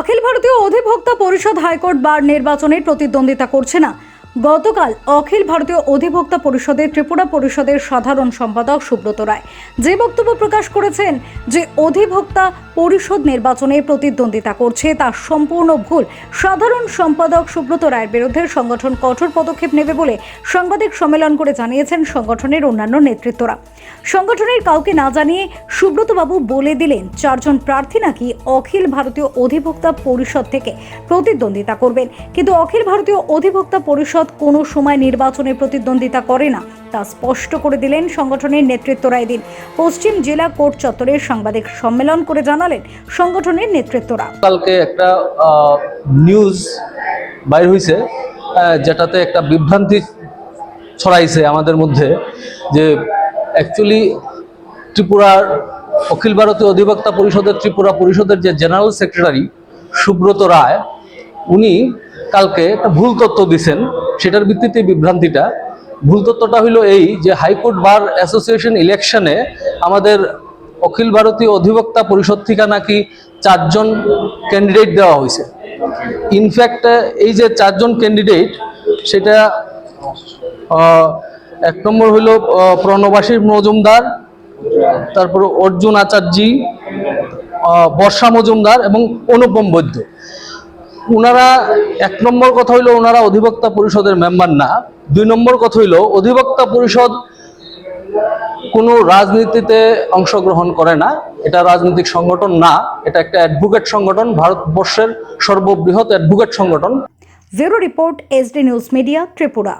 অখিল ভারতীয় অধিভোক্তা পরিষদ হাইকোর্ট বার নির্বাচনে প্রতিদ্বন্দ্বিতা করছে না। গতকাল অখিল ভারতীয় অধিভোক্তা পরিষদের ত্রিপুরা পরিষদের সাধারণ সম্পাদক সুব্রত রায় যে বক্তব্য প্রকাশ করেছেন যে অধিভোক্তা পরিষদ নির্বাচনে প্রতিদ্বন্দ্বিতা করছে, তা সম্পূর্ণ ভুল। সাধারণ সম্পাদক সুব্রত রায়ের বিরুদ্ধে সংগঠন কঠোর পদক্ষেপ নেবে বলে সাংবাদিক সম্মেলন করে জানিয়েছেন সংগঠনের অন্যান্য নেতৃত্বরা। সংগঠনের কাউকে না জানিয়ে সুব্রতবাবু বলে দিলেন চারজন প্রার্থী নাকি অখিল ভারতীয় অধিভোক্তা পরিষদ থেকে প্রতিদ্বন্দ্বিতা করবেন। কিন্তু অখিল ভারতীয় অধিভোক্তা পরিষদ কোনো সময় নির্বাচনে প্রতিদ্বন্দ্বিতা করে না, তা স্পষ্ট করে দিলেন সংগঠনের নেতৃত্বরা এদিন। পশ্চিম জেলা কোর্ট চত্বরের সাংবাদিক সম্মেলন করে জানালেন সংগঠনের নেতৃত্বরা। কালকে একটা নিউজ বাইর হয়েছে যেটাতে একটা বিভ্রান্তি ছড়াইছে আমাদের মধ্যে যে অ্যাকচুয়ালি ত্রিপুরার অখিল ভারতীয় অধিবক্তা পরিষদের, ত্রিপুরা পরিষদের যে জেনারেল সেক্রেটারি সুব্রত রায়, উনি কালকে একটা ভুল তথ্য দিছেন। সেটার ভিত্তিতে বিভ্রান্তিটা। ভুল তথ্যটা হলো এই যে হাইকোর্ট বার অ্যাসোসিয়েশন ইলেকশনে আমাদের অখিল ভারতীয় অধিবক্তা পরিষদ থেকে নাকি চারজন ক্যান্ডিডেট দেওয়া হয়েছে। ইনফ্যাক্ট এই যে চারজন ক্যান্ডিডেট, সেটা এক নম্বর হইল প্রণবাসী মজুমদার, তারপর অর্জুন আচার্যি বর্ষা মজুমদার এবং অনুপম বৈদ্য। ওনারা এক নম্বর কথা হইল ওনারা অধিবক্তা পরিষদের মেম্বার না। দুই নম্বর কথা হইল অধিবক্তা পরিষদ কোনো রাজনীতিতে অংশগ্রহণ করে না। এটা রাজনৈতিক সংগঠন না, এটা একটা অ্যাডভোকেট সংগঠন, ভারতবর্ষের সর্ববৃহৎ অ্যাডভোকেট সংগঠন। Zero report SD news media Tripura